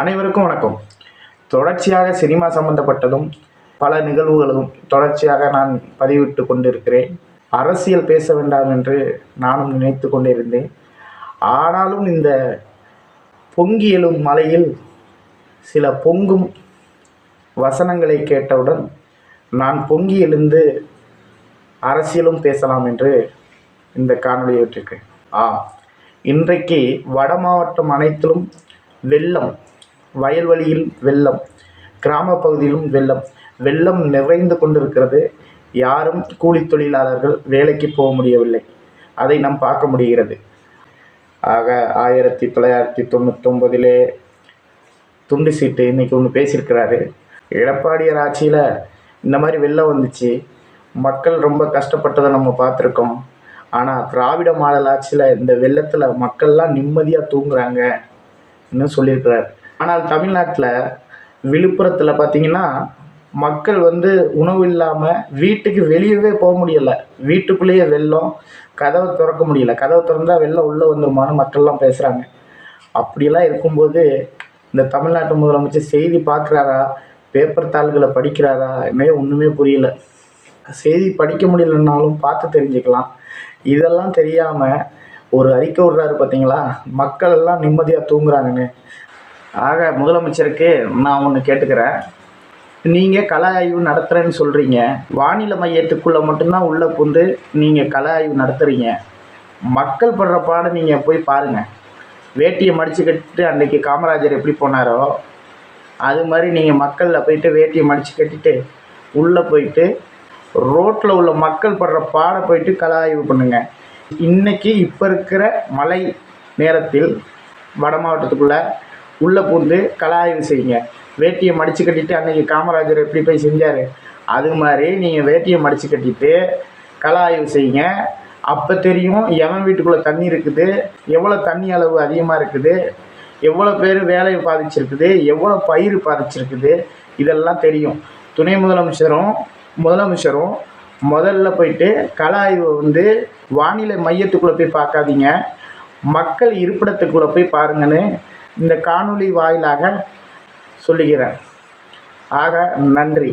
அனைவருக்கும் வணக்கம். தொடர்ச்சியாக சினிமா சம்பந்தப்பட்டதும் பல நிகழ்வுகளும் தொடர்ச்சியாக நான் பதிவிட்டு கொண்டிருக்கிறேன். அரசியல் பேச வேண்டாம் என்று நானும் நினைத்து கொண்டிருந்தேன். ஆனாலும் இந்த பொங்கி எழும் மலையில் சில பொங்கும் வசனங்களை கேட்டவுடன் நான் பொங்கி எழுந்து அரசியலும் பேசலாம் என்று இந்த காணொலியை விட்டிருக்கேன் ஆ இன்றைக்கு வட மாவட்டம் அனைத்திலும் வெள்ளம் வயல்வெளியில் வெள்ளம் கிராம பகுதியிலும் வெள்ளம். வெள்ளம் நிறைந்து கொண்டிருக்கிறது. யாரும் கூலி தொழிலாளர்கள் வேலைக்கு போக முடியவில்லை. அதை நாம் பார்க்க முடிகிறது. ஆக ஆயிரத்தி தொள்ளாயிரத்தி தொண்ணூத்தொம்பதிலே துண்டு சீட்டு இன்றைக்கி ஒன்று பேசியிருக்கிறாரு. எடப்பாடியார் ஆட்சியில் இந்த மாதிரி வெள்ளம் வந்துச்சு. மக்கள் ரொம்ப கஷ்டப்பட்டதை நம்ம பார்த்துருக்கோம். ஆனால் திராவிட மாடல் ஆட்சியில் இந்த வெள்ளத்தில் மக்கள்லாம் நிம்மதியாக தூங்குறாங்கன்னு சொல்லியிருக்கிறார். ஆனால் தமிழ்நாட்டில் விழுப்புரத்தில் பார்த்தீங்கன்னா மக்கள் வந்து உணவு இல்லாமல் வீட்டுக்கு வெளியவே போக முடியலை. வீட்டுக்குள்ளேயே வெள்ளம் கதவை திறக்க முடியல. கதவை திறந்தால் வெள்ளம் உள்ளே வந்துருமான்னு மக்கள்லாம் பேசுகிறாங்க அப்படியெல்லாம் இருக்கும்போது இந்த தமிழ்நாட்டு முதலமைச்சர் செய்தி பார்க்குறாரா? பேப்பர் தாள்களை படிக்கிறாரா? என்னையே ஒன்றுமே புரியல. செய்தி படிக்க முடியலன்னாலும் பார்த்து தெரிஞ்சுக்கலாம். இதெல்லாம் தெரியாமல் ஒரு அறிக்கை விடுறாரு பார்த்தீங்களா? மக்கள் எல்லாம் நிம்மதியாக தூங்குறாங்கன்னு ஆக முதலமைச்சருக்கு நான் ஒன்று கேட்டுக்கிறேன். நீங்கள் கல ஆய்வு நடத்துகிறேன்னு சொல்கிறீங்க வானிலை மையத்துக்குள்ளே மட்டும்தான் உள்ளே புந்து நீங்கள் கல ஆய்வு நடத்துகிறீங்க மக்கள் படுற பாடம் நீங்கள் போய் பாருங்கள் வேட்டியை மடித்து அன்றைக்கி காமராஜர் எப்படி போனாரோ அது மாதிரி நீங்கள் மக்களில் போயிட்டு வேட்டியை மடித்து கட்டிட்டு உள்ளே போயிட்டு ரோட்டில் உள்ள மக்கள் படுற பாட போயிட்டு கள ஆய்வு பண்ணுங்கள் இன்றைக்கி இப்போ இருக்கிற மழை நேரத்தில் வட மாவட்டத்துக்குள்ளே உள்ளே பூந்து கலாய்வு செய்யுங்க. வேட்டியை மடித்து கட்டிட்டு அன்றைக்கி காமராஜர் எப்படி போய் செஞ்சார்? அது மாதிரி நீங்கள் வேட்டியை மடித்து கட்டிட்டு கலாய்வு செய்யுங்க. அப்போ தெரியும் எவன் வீட்டுக்குள்ளே தண்ணி இருக்குது? எவ்வளோ தண்ணி அளவு அதிகமாக இருக்குது? எவ்வளோ பேர் வேலையை பாதிச்சிருக்குது? எவ்வளோ பயிர் பாதிச்சிருக்குது? இதெல்லாம் தெரியும். துணை முதலமைச்சரும் முதலமைச்சரும் முதல்ல போயிட்டு கள ஆய்வை வந்து வானிலை மையத்துக்குள்ளே போய் பார்க்காதீங்க. மக்கள் இருப்பிடத்துக்குள்ளே போய் பாருங்கன்னு இந்த காணொளி வாயிலாக சொல்லுகிறேன் ஆக நன்றி.